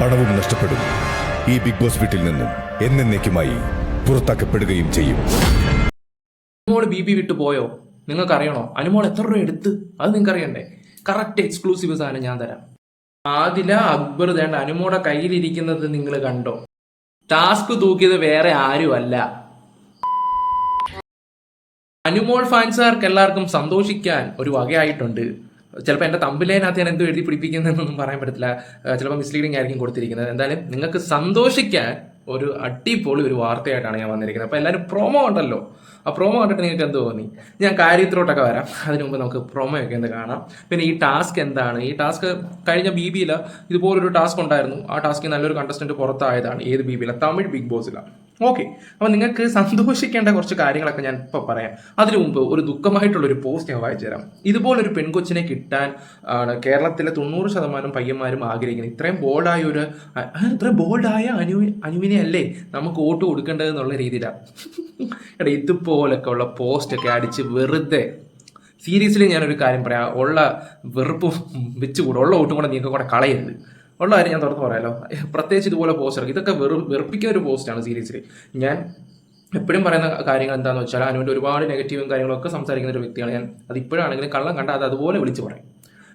പണവും നഷ്ടപ്പെടും. ഈ ബിഗ് ബോസ് വീട്ടിൽ നിന്നും എന്നേക്കുമായി പുറത്താക്കപ്പെടുകയും ചെയ്യും. അനുമോൾ ബി ബി വിട്ടു പോയോ? നിങ്ങൾക്കറിയണോ? അനുമോൾ എത്ര രൂപ എടുത്ത്? അത് നിങ്ങൾക്ക് അറിയണ്ടേ കറക്റ്റ് എക്സ്ക്ലൂസീവ് സാധനം ഞാൻ തരാം. ആദില അക്ബർ വേണ്ട അനുമോടെ കയ്യിലിരിക്കുന്നത് നിങ്ങൾ കണ്ടോ? ടാസ്ക് തൂക്കിയത് വേറെ ആരുമല്ല. അനുമോൾ ഫാൻസുകാർക്ക് എല്ലാവർക്കും സന്തോഷിക്കാൻ ഒരു വകയായിട്ടുണ്ട്. ചിലപ്പോൾ എന്റെ തമ്പിലേനകത്ത് ഞാൻ എന്ത് എഴുതി പിടിപ്പിക്കുന്നതെന്നൊന്നും പറയാൻ പറ്റത്തില്ല. ചിലപ്പോൾ മിസ്ലീഡിംഗ് ആയിരിക്കും കൊടുത്തിരിക്കുന്നത്. എന്തായാലും നിങ്ങൾക്ക് സന്തോഷിക്കാൻ ഒരു അടിപൊളി ഒരു വാർത്തയായിട്ടാണ് ഞാൻ വന്നിരിക്കുന്നത്. അപ്പോൾ എല്ലാവരും പ്രൊമോ ഉണ്ടല്ലോ. ആ പ്രൊമോ കണ്ടിട്ട് നിങ്ങൾക്ക് എന്ത് തോന്നി? ഞാൻ കാര്യത്തിലോട്ടൊക്കെ വരാം. അതിനു മുമ്പ് നമുക്ക് പ്രൊമോ ഒക്കെ എന്ത് കാണാം. പിന്നെ ഈ ടാസ്ക് എന്താണ്? ഈ ടാസ്ക് കഴിഞ്ഞ ബി ബിയിൽ ഇതുപോലൊരു ടാസ്ക് ഉണ്ടായിരുന്നു. ആ ടാസ്കിൽ നല്ലൊരു കണ്ടസ്റ്റന്റ് പുറത്തായതാണ്. ഏത് ബി ബിയിലാണ് തമിഴ് ബിഗ് ബോസിലാണ് ഓക്കെ. അപ്പോൾ നിങ്ങൾക്ക് സന്തോഷിക്കേണ്ട കുറച്ച് കാര്യങ്ങളൊക്കെ ഞാൻ ഇപ്പോൾ പറയാം. അതിനു മുമ്പ് ഒരു ദുഃഖമായിട്ടുള്ള ഒരു പോസ്റ്റ് ഞാൻ വായിച്ചു തരാം. ഇതുപോലൊരു പെൺകൊച്ചിനെ കിട്ടാൻ കേരളത്തിലെ തൊണ്ണൂറ് ശതമാനം പയ്യന്മാരും ആഗ്രഹിക്കുന്നത്. ഇത്രയും ബോൾഡായ ഒരു ഇത്രയും ബോൾഡായ അനു അനുവിനെ അല്ലേ നമുക്ക് വോട്ട് കൊടുക്കേണ്ടത് എന്നുള്ള രീതിയിലാണ് എടാ ഇതുപോലൊക്കെ ഉള്ള പോസ്റ്റൊക്കെ അടിച്ച് വെറുതെ. സീരിയസ്ലി ഞാനൊരു കാര്യം പറയാം. ഉള്ള വെറുപ്പും വെച്ചുകൂടെ ഉള്ള വോട്ടും കൂടെ നിങ്ങൾക്ക് കൂടെ കളയരുത്. ഉള്ള കാര്യം? ഞാൻ തുറന്ന് പറയാലോ. പ്രത്യേകിച്ച് ഇതുപോലെ പോസ്റ്റർ ഇതൊക്കെ വെറും വെറുപ്പിക്കുന്ന ഒരു പോസ്റ്റാണ് സീരീസിൽ ഞാൻ എപ്പോഴും പറയുന്ന കാര്യങ്ങൾ എന്താണെന്ന് വെച്ചാൽ അനുവിന്റെ ഒരുപാട് നെഗറ്റീവും കാര്യങ്ങളൊക്കെ സംസാരിക്കുന്ന ഒരു വ്യക്തിയാണ് ഞാൻ. അത് ഇപ്പോഴാണെങ്കിലും കള്ളം കണ്ട അത് അതുപോലെ വിളിച്ച് പറയും.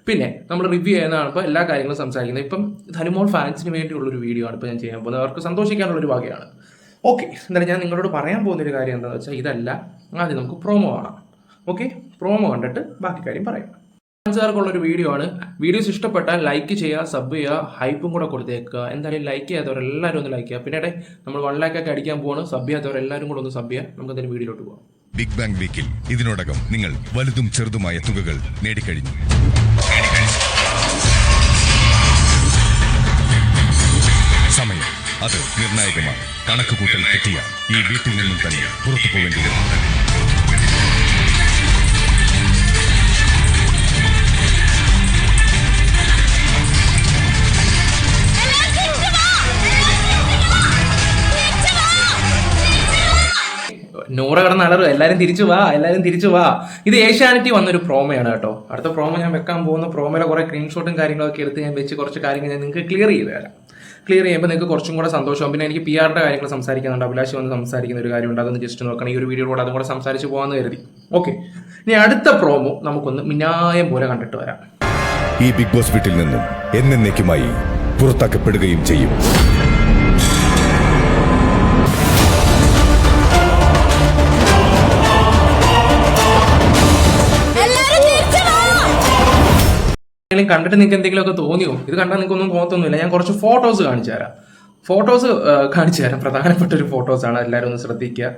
പിന്നെ നമ്മൾ റിവ്യൂ ചെയ്യുന്നതാണ് ഇപ്പോൾ എല്ലാ കാര്യങ്ങളും സംസാരിക്കുന്നത്. ഇപ്പം ധനുമോൾ ഫാൻസിന് വേണ്ടിയുള്ളൊരു വീഡിയോ ആണ് ഇപ്പോൾ ഞാൻ ചെയ്യാൻ പോകുന്നത്. അവർക്ക് സന്തോഷിക്കാനുള്ള ഒരു വകയാണ്. ഓക്കെ എന്തായാലും ഞാൻ നിങ്ങളോട് പറയാൻ പോകുന്ന ഒരു കാര്യം എന്താണെന്ന് വെച്ചാൽ ഇതല്ല. ആദ്യം നമുക്ക് പ്രോമോ കാണാം. ഓക്കെ പ്രോമോ കണ്ടിട്ട് ബാക്കി കാര്യം പറയാം. ഫാൻസുകാർക്കുള്ള ഒരു വീഡിയോ ആണ് വീഡിയോസ് ഇഷ്ടപ്പെട്ടാൽ ലൈക്ക് ചെയ്യുക സബ് ചെയ്യുക ഹൈപ്പും കൂടെ കൊടുത്തേക്കുക. എന്തായാലും ലൈക്ക് ചെയ്യാത്തവർ എല്ലാവരും ഒന്ന് ലൈക്ക് ചെയ്യുക. പിന്നെ ഇടയിൽ നമ്മൾ വൺ ലാക്ക് ഒക്കെ അടിക്കാൻ പോകണം സബ് ചെയ്യാത്തവർ എല്ലാവരും കൂടെ ഒന്ന് സബ് ചെയ്യുക. നമുക്ക് എന്തായാലും വീഡിയോയിലോട്ട് പോകാം ബിഗ് ബാങ് വീക്കിൽ ഇതിനോടകം നിങ്ങൾ വലുതും ചെറുതുമായ തുകകൾ നേടിക്കഴിഞ്ഞു. സമയം അത് നിർണായകമാണ്. കണക്കുകൂട്ടൽ തെറ്റിയ ഈ വീട്ടിൽ നിന്നും തന്നെ പുറത്തു പോവേണ്ടി നൂറ് കിടന്ന് അലറുക എല്ലാവരും തിരിച്ചു വാ എല്ലാവരും തിരിച്ചു വാ. ഇത് ഏഷ്യാനെറ്റി വന്നൊരു പ്രോമയാണ് കേട്ടോ. അടുത്ത പ്രോമോ ഞാൻ വെക്കാൻ പോകുന്ന പ്രോമയിലെ കുറേ സ്ക്രീൻഷോട്ടും കാര്യങ്ങളൊക്കെ എടുത്ത് ഞാൻ വെച്ച് കുറച്ച് കാര്യങ്ങൾ ഞാൻ നിങ്ങൾക്ക് ക്ലിയർ ചെയ്ത് തരാം. ക്ലിയർ ചെയ്യുമ്പോൾ നിങ്ങൾക്ക് കുറച്ചും കൂടെ സന്തോഷവും പിന്നെ എനിക്ക് പി ആറിന്റെ കാര്യങ്ങൾ സംസാരിക്കുന്നുണ്ട് അഭിലാഷ് വന്ന് സംസാരിക്കുന്ന ഒരു കാര്യമുണ്ട് അതൊന്ന് ജസ്റ്റ് നോക്കണം. ഈ ഒരു വീഡിയോ വീഡിയോയിലൂടെ അതും കൂടെ സംസാരിച്ച് പോകാമെന്ന് കരുതി. ഓക്കെ ഇനി അടുത്ത പ്രോമോ നമുക്കൊന്ന് മിനായം പോലെ കണ്ടിട്ട് വരാം. ഈ ബിഗ് ബോസ് വീട്ടിൽ നിന്നും എന്നേക്കുമായി പുറത്താക്കപ്പെടുകയും ചെയ്യും. എന്തെങ്കിലും കണ്ടിട്ട് നിങ്ങൾക്ക് എന്തെങ്കിലുമൊക്കെ തോന്നിയോ? ഇത് കണ്ടാൽ നിങ്ങൾക്ക് ഒന്നും തോന്നത്തൊന്നുമില്ല. ഞാൻ കുറച്ച് ഫോട്ടോസ് കാണിച്ചു തരാം. ഫോട്ടോസ് കാണിച്ചു തരാം. പ്രധാനപ്പെട്ട ഒരു ഫോട്ടോസ് ആണ്. എല്ലാവരും ഒന്ന് ശ്രദ്ധിക്കുക.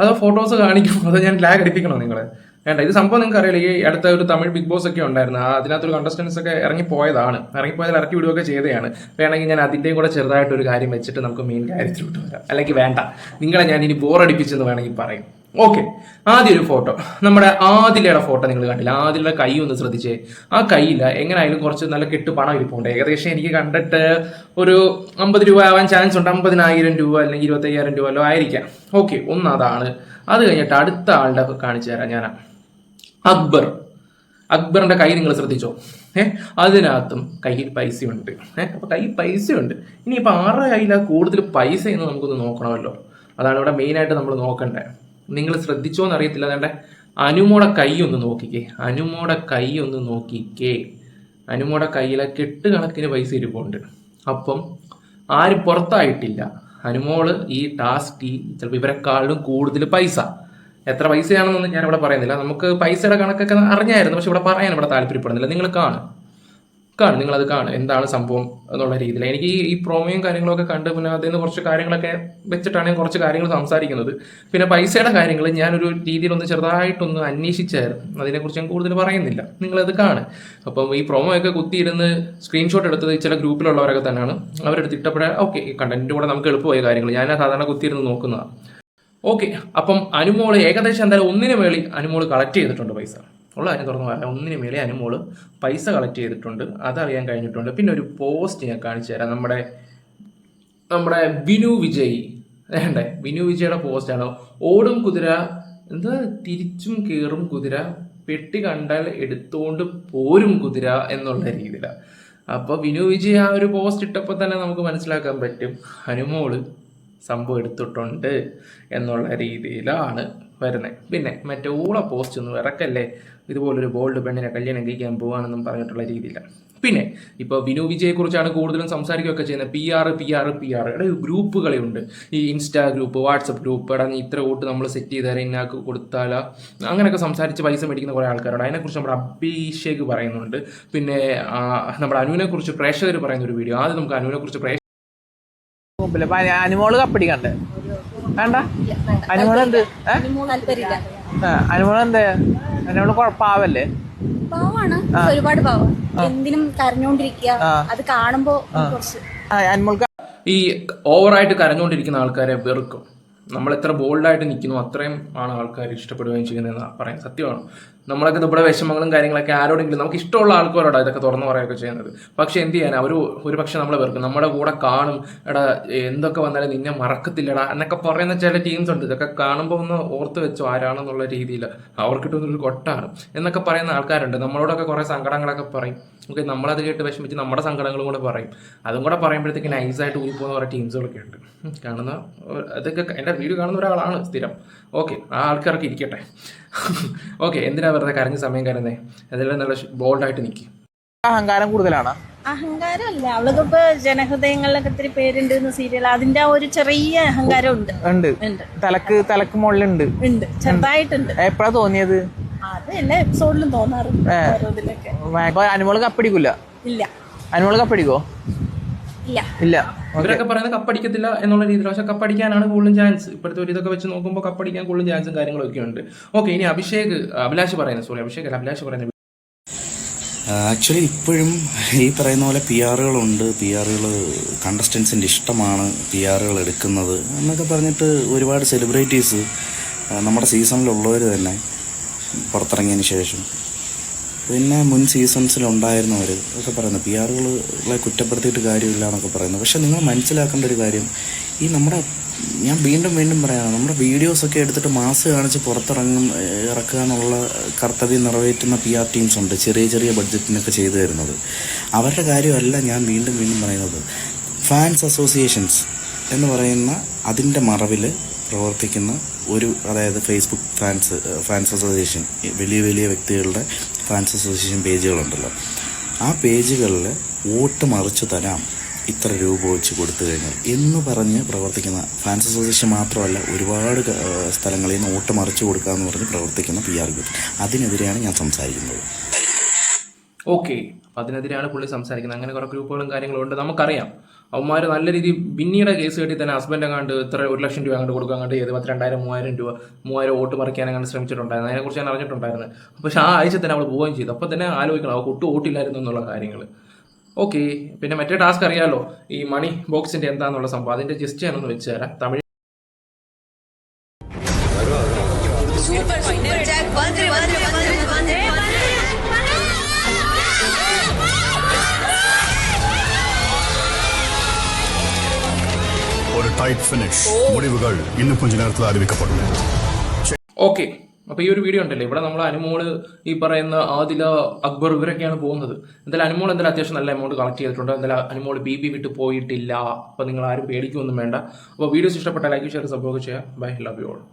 അതോ ഫോട്ടോസ് കാണിക്കും അതോ ഞാൻ ലാഗ് അടിപ്പിക്കണോ നിങ്ങളെ? വേണ്ട. ഇത് സംഭവം നിങ്ങൾക്ക് അറിയില്ല. ഈ അടുത്ത ഒരു തമിഴ് ബിഗ് ബോസ് ഒക്കെ ഉണ്ടായിരുന്നു. ആ അതിനകത്തൊരു കണ്ടസ്റ്റൻസ് ഒക്കെ ഇറങ്ങിപ്പോയതാണ്. ഇറങ്ങിപ്പോയതിൽ ഇറക്കി വിടുകയൊക്കെ ചെയ്തതാണ്. വേണമെങ്കിൽ ഞാൻ അതിന്റെയും കൂടെ ചെറുതായിട്ട് ഒരു കാര്യം വെച്ചിട്ട് നമുക്ക് മെയിൻ കാര്യത്തിലോട്ട് വരാം. അല്ലെങ്കിൽ വേണ്ട. നിങ്ങളെ ഞാൻ ഇനി ബോറടിപ്പിച്ചെന്ന് വേണമെങ്കിൽ പറയും. ഓക്കെ ആദ്യം ഒരു ഫോട്ടോ നമ്മുടെ ആദിലയുടെ ഫോട്ടോ നിങ്ങൾ കണ്ടില്ല. ആദിലയുടെ കൈ ഒന്ന് ശ്രദ്ധിച്ചേ. ആ കൈയില്ല എങ്ങനെയായാലും കുറച്ച് നല്ല കെട്ട് പണം ഇരിപ്പുണ്ട്. ഏകദേശം എനിക്ക് കണ്ടിട്ട് ഒരു അമ്പത് രൂപ ആവാൻ ചാൻസ് ഉണ്ട്. അമ്പതിനായിരം രൂപ അല്ലെങ്കിൽ ഇരുപത്തയ്യായിരം രൂപ അല്ലോ ആയിരിക്കാം. ഓക്കെ ഒന്ന് അതാണ്. അത് കഴിഞ്ഞിട്ട് അടുത്ത ആളുടെ കാണിച്ചു തരാം ഞാൻ അക്ബർ. അക്ബറിന്റെ കൈ നിങ്ങൾ ശ്രദ്ധിച്ചോ? ഏഹ് അതിനകത്തും കയ്യിൽ പൈസയുണ്ട്. ഏഹ് അപ്പൊ കയ്യിൽ പൈസയുണ്ട്. ഇനിയിപ്പോൾ ആറ് കയ്യിലാണ് കൂടുതൽ പൈസ എന്ന് നമുക്കൊന്ന് നോക്കണമല്ലോ. അതാണ് ഇവിടെ മെയിൻ ആയിട്ട് നമ്മൾ നോക്കണ്ടേ. നിങ്ങൾ ശ്രദ്ധിച്ചോ എന്ന് അറിയത്തില്ല അതേണ്ട. അനുമോടെ കൈ ഒന്ന് നോക്കിക്കേ. അനുമോടെ കൈ ഒന്ന് നോക്കിക്കേ. അനുമോടെ കയ്യിലെ കെട്ട് കണക്കിന് പൈസ ഇരിപ്പുണ്ട്. അപ്പം ആരും പുറത്തായിട്ടില്ല. അനുമോൾ ഈ ടാസ്ക് ചിലപ്പോൾ ഇവരെക്കാളും കൂടുതൽ പൈസ. എത്ര പൈസയാണെന്നൊന്നും ഞാൻ ഇവിടെ പറയുന്നില്ല. നമുക്ക് പൈസയുടെ കണക്കൊക്കെ അറിഞ്ഞായിരുന്നു. പക്ഷെ ഇവിടെ പറയാൻ ഇവിടെ താല്പര്യപ്പെടുന്നില്ല. നിങ്ങൾ കാണും. കാണും നിങ്ങളത് കാണും എന്താണ് സംഭവം എന്നുള്ള രീതിയിൽ. എനിക്ക് ഈ പ്രോമയും കാര്യങ്ങളൊക്കെ കണ്ട് പിന്നെ അതിൽ നിന്ന് കുറച്ച് കാര്യങ്ങളൊക്കെ വെച്ചിട്ടാണ് ഞാൻ കുറച്ച് കാര്യങ്ങൾ സംസാരിക്കുന്നത്. പിന്നെ പൈസയുടെ കാര്യങ്ങൾ ഞാനൊരു രീതിയിലൊന്ന് ചെറുതായിട്ടൊന്ന് അന്വേഷിച്ചായിരുന്നു. അതിനെക്കുറിച്ച് ഞാൻ കൂടുതൽ പറയുന്നില്ല. നിങ്ങളത് കാണും അപ്പം ഈ പ്രോമോയൊക്കെ കുത്തിയിരുന്ന് സ്ക്രീൻഷോട്ട് എടുത്തത് ചില ഗ്രൂപ്പിലുള്ളവരൊക്കെ തന്നെയാണ്. അവരെടുത്ത് ഇട്ടപ്പോഴേ ഓക്കെ കണ്ടന്റിന്റെ കൂടെ നമുക്ക് എളുപ്പമായ കാര്യങ്ങൾ. ഞാൻ സാധാരണ കുത്തിയിരുന്ന് നോക്കുന്നതാണ്. ഓക്കെ അപ്പം അനുമോൾ ഏകദേശം എന്തായാലും ഒന്നിനു വേളി അനുമോൾ കളക്ട് ചെയ്തിട്ടുണ്ട് പൈസ. ഉള്ള കാര്യം തുറന്നു പറയാം ഒന്നിന് മേലെ അനുമോൾ പൈസ കളക്ട് ചെയ്തിട്ടുണ്ട്. അതറിയാൻ കഴിഞ്ഞിട്ടുണ്ട്. പിന്നെ ഒരു പോസ്റ്റ് ഞാൻ കാണിച്ചു തരാം. നമ്മുടെ നമ്മുടെ വിനു വിജയ്. വേണ്ടേ? വിനു വിജയുടെ പോസ്റ്റാണ് ഓടും കുതിര എന്താ തിരിച്ചും കയറും കുതിര പെട്ടി കണ്ടാൽ എടുത്തുകൊണ്ട് പോരും കുതിര എന്നുള്ള രീതിയിലാണ്. അപ്പോൾ വിനു വിജയ് ആ ഒരു പോസ്റ്റ് ഇട്ടപ്പോൾ തന്നെ നമുക്ക് മനസ്സിലാക്കാൻ പറ്റും. ഹനുമോൾ സംഭവം എടുത്തിട്ടുണ്ട് എന്നുള്ള രീതിയിലാണ്. വരുന്നത് പിന്നെ മറ്റേ ഊള പോസ്റ്റ് ഒന്നും ഇറക്കല്ലേ? ഇതുപോലൊരു ബോൾഡ് പെണ്ണിനെ കല്യാണം കഴിക്കാൻ പോകാനൊന്നും പറഞ്ഞിട്ടുള്ള രീതിയില്ല. പിന്നെ ഇപ്പോൾ വിനു വിജയെ കുറിച്ചാണ് കൂടുതലും സംസാരിക്കുകയൊക്കെ ചെയ്യുന്നത്. P R P R P R ഇവിടെ ഗ്രൂപ്പുകളെ ഉണ്ട് ഈ ഇൻസ്റ്റാ ഗ്രൂപ്പ് വാട്സപ്പ് ഗ്രൂപ്പ് എടാ ഇത്ര വോട്ട് നമ്മൾ സെറ്റ് ചെയ്ത് തരാം ഇന്നാക്ക് കൊടുത്താല. അങ്ങനെയൊക്കെ സംസാരിച്ച് പൈസ മേടിക്കുന്ന കുറേ ആൾക്കാരുണ്ട്. അതിനെക്കുറിച്ച് നമ്മുടെ അഭിഷേക് പറയുന്നുണ്ട്. പിന്നെ നമ്മുടെ അനുവിനെക്കുറിച്ച് പ്രേക്ഷകർ പറയുന്ന ഒരു വീഡിയോ ആദ്യം നമുക്ക് അനുവിനെക്കുറിച്ച് പ്രേക്ഷ അപ്പൊ അനി- അനിമോൾ കപ്പടിക്കണ്ടേ വേണ്ട അനിമോൾ എന്ത് അനിമോൾ എന്ത് അനിമോൾ കുഴപ്പാവല്ലേ പാവാണ്. ഒരുപാട് പാവം. എന്തിനും കരഞ്ഞോണ്ടിരിക്കുക അത് കാണുമ്പോ അനിമോൾക്ക് ഈ ഓവറായിട്ട് കരഞ്ഞുകൊണ്ടിരിക്കുന്ന ആൾക്കാരെ വെറുക്കും. നമ്മൾ എത്ര ബോൾഡായിട്ട് നിൽക്കുന്നു അത്രയും ആണ് ആൾക്കാർ ഇഷ്ടപ്പെടുകയും ചെയ്യുന്നതെന്ന് പറയാം സത്യമാണ്. നമ്മളൊക്കെ നമ്മുടെ വിഷമങ്ങളും കാര്യങ്ങളൊക്കെ ആരോടെങ്കിലും നമുക്ക് ഇഷ്ടമുള്ള ആൾക്കാരോടാണ് ഇതൊക്കെ തുറന്നു പറയുകയൊക്കെ ചെയ്യുന്നത്. പക്ഷെ എന്ത് ചെയ്യാൻ അവർ ഒരു പക്ഷെ നമ്മളെ വെറുക്കും. നമ്മുടെ കൂടെ കാണും. എടാ എന്തൊക്കെ വന്നാലും നിന്നെ മറക്കത്തില്ലടാ എന്നൊക്കെ പറയുന്ന ചില ടീംസ് ഉണ്ട്. ഇതൊക്കെ കാണുമ്പോൾ ഒന്ന് ഓർത്ത് വെച്ചോ ആരാണെന്നുള്ള രീതിയിൽ അവർക്ക് കിട്ടുന്നൊരു കൊട്ടാണ് എന്നൊക്കെ പറയുന്ന ആൾക്കാരുണ്ട്. നമ്മളോടൊക്കെ കുറേ സങ്കടങ്ങളൊക്കെ പറയും. ഓക്കെ നമ്മളത് കേട്ട് വിഷമിച്ച് നമ്മുടെ സങ്കടങ്ങളും കൂടെ പറയും. അതും കൂടെ പറയുമ്പോഴത്തേക്ക് നൈസായിട്ട് ഊരി പോകുന്ന കുറേ ടീംസുകളൊക്കെ ഉണ്ട്. കാണുന്ന അതൊക്കെ എന്റെ വീഡിയോ കാണുന്ന ഒരാളാണ് സ്ഥിരം. ഓക്കെ ആ ആൾക്കാർക്ക് ഇരിക്കട്ടെ. ഓക്കെ എന്തിനാ വെറുതെ കരഞ്ഞ സമയം കരുന്നേ അതെല്ലാം നല്ല ബോൾഡായിട്ട് നിൽക്കും അഹങ്കാരം കൂടുതലാണ്? അഹങ്കാരമല്ല അവൾക്കിപ്പോ ജനഹൃദയങ്ങളിലൊക്കെ ഒത്തിരി പേരുണ്ട് സീരിയൽ അതിന്റെ ആ ഒരു ചെറിയ അഹങ്കാരം ഉണ്ട്. ഉണ്ട്. തലക്ക് തലക്ക് മുകളിലുണ്ട്. ഉണ്ട്. ചെറുതായിട്ടുണ്ട്. എപ്പോഴാ തോന്നിയത്? അത് എല്ലാ എപ്പിസോഡിലും തോന്നാറുണ്ട് അനുമോൾ കപ്പടിക്കൂല? ഇല്ല. അനുമോൾ കപ്പടിക്കോ? ഇല്ല. ഇല്ല. ഇവരൊക്കെ പറയുന്നത് കപ്പടിക്കത്തില്ല എന്നുള്ള രീതിയിൽ. പക്ഷെ കപ്പടിക്കാനാണ് കൂടുതലും ചാൻസ് ഇപ്പോഴത്തെ ഒരു ഇതൊക്കെ വെച്ച് നോക്കുമ്പോൾ കപ്പടിക്കാൻ കൂടുതലും ചാൻസും കാര്യങ്ങളൊക്കെ ഉണ്ട്. ഓക്കെ ഇനി അഭിഷേക് അഭിലാഷ് പറയുന്നത്. സോറി അഭിഷേക് അല്ല അഭിലാഷ് പറയുന്നത്. ആക്ച്വലി ഇപ്പോഴും ഈ പറയുന്ന പോലെ പി ആറുകളുണ്ട് പി ആറുകൾ കണ്ടസ്റ്റൻസിന്റെ ഇഷ്ടമാണ് പി ആറുകൾ എടുക്കുന്നത് എന്നൊക്കെ പറഞ്ഞിട്ട് ഒരുപാട് സെലിബ്രിറ്റീസ് നമ്മുടെ സീസണിലുള്ളവർ തന്നെ പുറത്തിറങ്ങിയതിന് ശേഷം. പിന്നെ മുൻ സീസൺസിലുണ്ടായിരുന്നവർ ഒക്കെ പറയുന്നു. പി ആറുകളെ കുറ്റപ്പെടുത്തിയിട്ട് കാര്യമില്ല എന്നൊക്കെ പറയുന്നു. പക്ഷെ നിങ്ങൾ മനസ്സിലാക്കേണ്ട ഒരു കാര്യം ഈ നമ്മുടെ ഞാൻ വീണ്ടും വീണ്ടും പറയാം നമ്മുടെ വീഡിയോസൊക്കെ എടുത്തിട്ട് മാസ് കാണിച്ച് പുറത്തിറങ്ങും ഇറക്കുക എന്നുള്ള കർത്തവ്യം നിറവേറ്റുന്ന പി ആർ ടീംസ് ഉണ്ട് ചെറിയ ചെറിയ ബഡ്ജറ്റിനൊക്കെ ചെയ്തു തരുന്നത്. അവരുടെ കാര്യമല്ല ഞാൻ വീണ്ടും വീണ്ടും പറയുന്നത്. ഫാൻസ് അസോസിയേഷൻസ് എന്ന് പറയുന്ന അതിന്റെ മറവിൽ പ്രവർത്തിക്കുന്ന ഒരു അതായത് ഫേസ്ബുക്ക് ഫാൻസ് ഫാൻസ് അസോസിയേഷൻ വലിയ വലിയ വ്യക്തികളുടെ ഫാൻസ് അസോസിയേഷൻ പേജുകളുണ്ടല്ലോ. ആ പേജുകളിൽ വോട്ട് മറിച്ചു തരാം ഇത്ര രൂപ വെച്ച് കൊടുത്തു കഴിഞ്ഞാൽ എന്ന് പറഞ്ഞ് പ്രവർത്തിക്കുന്ന ഫാൻസ് അസോസിയേഷൻ മാത്രമല്ല ഒരുപാട് സ്ഥലങ്ങളിൽ നിന്ന് വോട്ട് മറിച്ചു കൊടുക്കുക എന്ന് പറഞ്ഞ് പ്രവർത്തിക്കുന്ന പി ആർ ഗ്രൂപ്പ് അതിനെതിരെയാണ് ഞാൻ സംസാരിക്കുന്നത്. ഓക്കെ അതിനെതിരെയാണ് പുള്ളി സംസാരിക്കുന്നത്. അങ്ങനെ കുറേ ഗ്രൂപ്പുകളും കാര്യങ്ങളും ഉണ്ട്. നമുക്കറിയാം. അവന്മാർ നല്ല രീതിയിൽ ബിന്നിയുടെ കേസ് കെട്ടി തന്നെ ഹസ്ബൻഡ് അങ്ങാണ്ട് ഇത്ര ഒരു ലക്ഷം രൂപ അങ്ങോട്ട് കൊടുക്കാൻ കണ്ട് ചെയ്ത് പത്തിരണ്ടായിരം മൂവായിരം രൂപ മൂവായിരം വോട്ട് മറിക്കാൻ അങ്ങനെ ശ്രമിച്ചിട്ടുണ്ടായിരുന്നു. അതിനെക്കുറിച്ച് ഞാൻ അറിഞ്ഞിട്ടുണ്ടായിരുന്നു. പക്ഷേ ആ ആഴ്ച തന്നെ അവൾ പോവുകയും ചെയ്തു. അപ്പോൾ തന്നെ ആലോചിക്കണം അവൾക്ക് ഒട്ടും വോട്ടില്ലായിരുന്നു എന്നുള്ള കാര്യങ്ങൾ ഓക്കെ പിന്നെ മറ്റേ ടാസ്ക് അറിയാലോ? ഈ മണി ബോക്സിന്റെ എന്താണെന്നുള്ള സംഭവം. അതിന്റെ ജസ്റ്റ് ഞാനൊന്ന് വെച്ച് തരാം. തമിഴ് டைட் ஃபினிஷ் முடிவுகள் இன்னும் கொஞ்ச நேரத்தில் அறிவிக்கப்படும் ഓക്കെ അപ്പോൾ ഈ ഒരു വീഡിയോ ഉണ്ടല്ലോ ഇവിടെ നമ്മൾ അനുമോള് ഈ പറയുന്ന ആദില അക്ബർ ഇവരൊക്കെയാണ് പോകുന്നത് എന്തായാലും അനുമോൾ എന്തായാലും അത്യാവശ്യം നല്ല എമൗണ്ട് കളക്ട് ചെയ്തിട്ടുണ്ട് എന്തായാലും അനുമോൾ ബി ബി വിട്ട് പോയിട്ടില്ല അപ്പോൾ നിങ്ങൾ ആരും പേടിക്കൊന്നും വേണ്ട അപ്പോൾ വീഡിയോസ് ഇഷ്ടപ്പെട്ട ലൈക്ക് ഷെയർ സപ്പോർട്ട് ചെയ്യുക ബൈ ലവ് യു ഓൾ